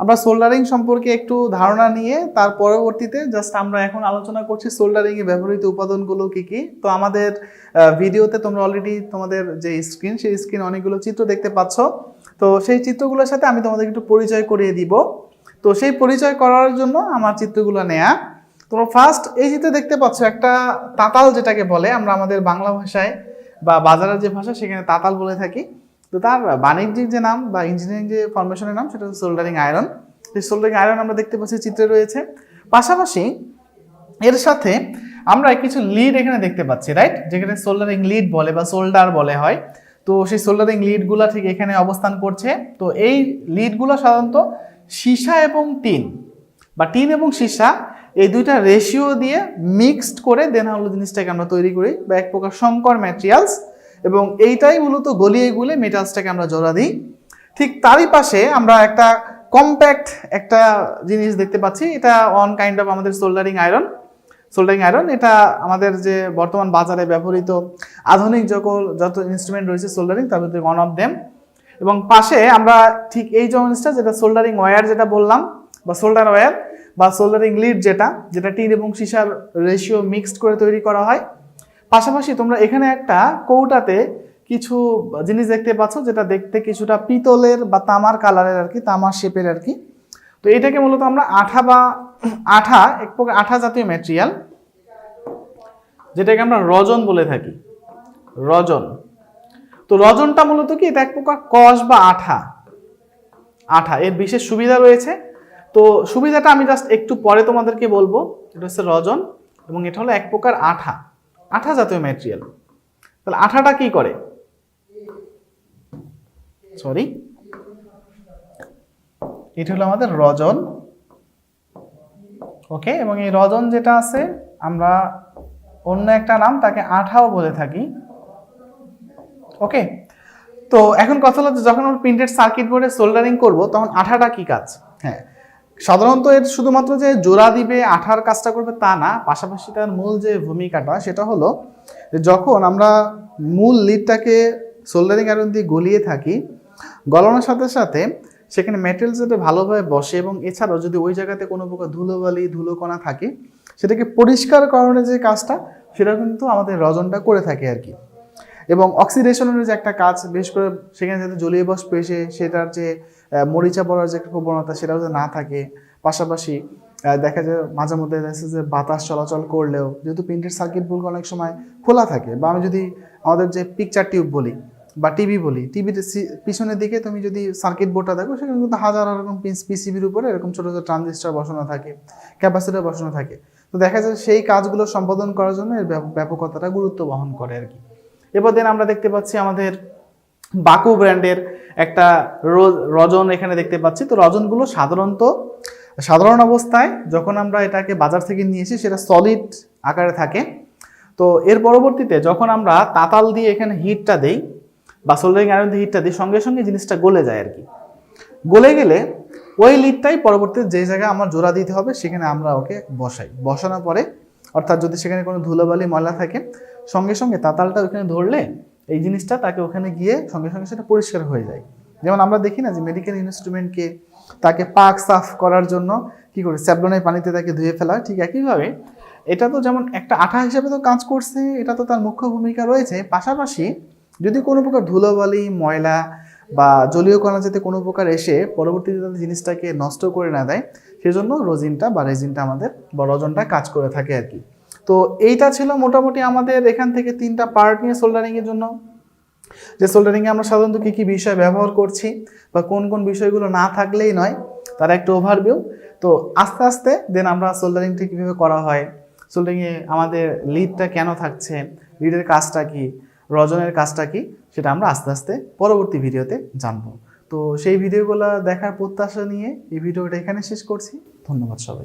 আমরা সোল্ডারিং সম্পর্কে একটু ধারণা নিয়ে তার পরবর্তীতে জাস্ট আমরা এখন আলোচনা করছি সোল্ডারিং এ ব্যবহৃত উপাদানগুলো কি কি। তো আমাদের ভিডিওতে তোমরা অলরেডি তোমাদের যে স্ক্রিন সেই স্ক্রিন অনেকগুলো চিত্র দেখতে পাচ্ছ। তো সেই চিত্রগুলোর সাথে আমি তোমাদের একটু পরিচয় করিয়ে দিব। তো সেই পরিচয় করার জন্য আমার চিত্রগুলো নেয়া। তোমরা ফার্স্ট এই চিত্রে দেখতে পাচ্ছ একটা তাতাল যেটাকে বলে, আমরা আমাদের বাংলা ভাষায় বা বাজারের যে ভাষা, সেখানে তাতাল বলে থাকি। তো তার বাণিজ্যিক যে নাম বা ইঞ্জিনিয়ারিং যে ফরমেশনের নাম, সেটা হচ্ছে সোল্ডারিং আয়রন সেই সোল্ডারিং আয়রন আমরা দেখতে পাচ্ছি চিত্রে রয়েছে। পাশাপাশি এর সাথে আমরা কিছু লিড এখানে দেখতে পাচ্ছি রাইট যেখানে সোল্ডারিং লিড বলে বা সোল্ডার বলে হয়। তো সেই সোল্ডারিং লিডগুলো ঠিক এখানে অবস্থান করছে। তো এই লিডগুলো সাধারণত সীসা এবং টিন। বা টিন এবং সীসা, এই দুইটা রেশিও দিয়ে মিক্সড করে দেন হলো জিনিসটাকে আমরা তৈরি করি বা এক প্রকার সংকর ম্যাটেরিয়ালস এবং এইটাই মূলত গলিয়ে গুলে মেটালসটাকে আমরা জোড়া দিই। ঠিক তারই পাশে আমরা একটা কম্প্যাক্ট একটা জিনিস দেখতে পাচ্ছি, এটা অন কাইন্ড অফ আমাদের সোল্ডারিং আয়রন সোল্ডারিং আয়রন এটা আমাদের যে বর্তমান বাজারে ব্যবহৃত আধুনিক যখন যত ইনস্ট্রুমেন্ট রয়েছে সোল্ডারিং তার ভিতরে ওয়ান অফ দেম এবং পাশে আমরা ঠিক এই জিনিসটা, যেটা সোল্ডারিং ওয়্যার যেটা বললাম, বা সোল্ডার ওয়্যার বা সোল্ডারিং লিড যেটা যেটা টিন এবং সীসার রেশিও মিক্সড করে তৈরি করা হয়। পাশাপাশি তোমরা এখানে একটা কৌটাতে কিছু জিনিস দেখতে পাচ্ছ, যেটা দেখতে কিছুটা পিতলের বা তামার কালারের আর কি, তামার শেপের আর কি। তো এটাকে মূলত আমরা আঠা বা আঠা, এক প্রকার আঠা জাতীয় ম্যাটেরিয়াল যেটাকে আমরা রজন বলে থাকি। রজন। তো রজনটা মূলত কি? এটা এক প্রকার কষ বা আঠা। আঠা, এর বিশেষ সুবিধা রয়েছে। তো সুবিধাটা আমি জাস্ট একটু পরে তোমাদেরকে বলব। এটা হচ্ছে রজন এবং এটা হলো এক প্রকার আঠা। আঠা জাতীয় ম্যাটেরিয়াল তাহলে আঠাটা কি করে? সরি এটা হলো আমাদের রজন। ওকে এবং এই রজন যেটা আছে, আমরা অন্য একটা নাম তাকে আঠাও বলে থাকি। ওকে তো এখন কথা হলো যখন আমরা প্রিন্টেড সার্কিট বোর্ডে সোল্ডারিং করব, তখন আঠাটা কি কাজ? হ্যাঁ সাধারণত এর শুধুমাত্র যে জোড়া দিবে, আঠার কাজটা করবে তা না, পাশাপাশি তার মূল যে ভূমিকাটা সেটা হলো যখন আমরা মূল লিডটাকে সোল্ডারিং আয়রন দিয়ে গলিয়ে থাকি, গলানোর সাথে সাথে সেখানে ম্যাটেরিয়াল যাতে ভালোভাবে বসে এবং এছাড়াও যদি ওই জায়গাতে কোনো প্রকার ধুলোবালি, ধুলোকণা থাকে, সেটাকে পরিষ্কার করানোর যে কাজটা সেটা কিন্তু আমাদের রজনটা করে থাকে আর কি। এবং অক্সিডেশনের যে একটা কাজ বেশ করে সেখানে যাতে জলীয় বাষ্প এসে সেটার যে মরিচা পড়ার যে একটা প্রবণতা সেটাও যাতে না থাকে। পাশাপাশি দেখা যায় মাঝে মধ্যে দেখা যে বাতাস চলাচল করলেও, যেহেতু প্রিন্টেড সার্কিটগুলো অনেক সময় খোলা থাকে বা আমি যদি আমাদের যে পিকচার টিউব বলি বা টিভি বলি টিভিতে পিছনের দিকে তুমি যদি সার্কিট বোর্ডটা দেখো, সেখানে কিন্তু হাজার রকম পিসিবির উপরে এরকম ছোটো ছোটো ট্রানজিস্টার বসানো থাকে ক্যাপাসিটার বসানো থাকে। তো দেখা যায় সেই কাজগুলো সম্পাদন করার জন্য এর ব্যাপ- ব্যাপকতাটা গুরুত্ব বহন করে আর কি। এবার দেন আমরা দেখতে পাচ্ছি আমাদের বাকু ব্র্যান্ডের একটা রজন এখানে দেখতে পাচ্ছি। তো রজনগুলো সাধারণত, সাধারণ অবস্থায় যখন আমরা এটাকে বাজার থেকে নিয়ে এসি সেটা সলিড আকারে থাকে। তো এর পরবর্তীতে যখন আমরা তাতাল দিয়ে এখানে হিটটা দেই বা সোল্ডারিং আয়রন দিয়ে হিটটা দিই, সঙ্গে সঙ্গে জিনিসটা গলে যায় আর কি। গলে গেলে ওই লিডটাই পরবর্তীতে যে জায়গায় আমার জোড়া দিতে হবে, সেখানে আমরা ওকে বসাই। বসানোর পরে, অর্থাৎ যদি সেখানে কোনো ধুলোবালি ময়লা থাকে সঙ্গে সঙ্গে তাতালটা ওখানে ধরলে এই জিনিসটা তাকে ওখানে গিয়ে সঙ্গে সঙ্গে সেটা পরিষ্কার হয়ে যায়। যেমন আমরা দেখি না যে মেডিকেল ইনস্ট্রুমেন্টকে তাকে পাক সাফ করার জন্য কি করে স্যাবলনের পানিতে তাকে ধুয়ে ফেলা, ঠিক একইভাবে এটা তো যেমন একটা আঠা হিসেবে তো কাজ করছে, এটা তো তার মুখ্য ভূমিকা রয়েছে। পাশাপাশি যদি কোনো প্রকার ধুলোবালি, ময়লা বা জলীয় কণা যাতে কোনো প্রকার এসে পরবর্তীতে যাতে জিনিসটাকে নষ্ট করে না দেয়, সেজন্য রোজিনটা বা রেজিনটা আমাদের বা রজনটা কাজ করে থাকে আর কি। তো এইটা ছিল মোটামুটি আমাদের এখান থেকে তিনটা পার্ট নিয়ে সোল্ডারিংয়ের জন্য। যে সোল্ডারিংয়ে আমরা সাধারণত কী কী বিষয় ব্যবহার করছি বা কোন কোন বিষয়গুলো না থাকলেই নয়, তার একটা ওভারভিউ তো আস্তে আস্তে দেন আমরা সোল্ডারিংটা কীভাবে করা হয় সোল্ডারিংয়ে আমাদের লিডটা কেন থাকছে লিডের কাজটা কি, রজনের কাজটা কি, সেটা আমরা আস্তে আস্তে পরবর্তী ভিডিওতে জানব। তো সেই ভিডিওগুলো দেখার প্রত্যাশা নিয়ে এই ভিডিওটা এখানে শেষ করছি। ধন্যবাদ সবাই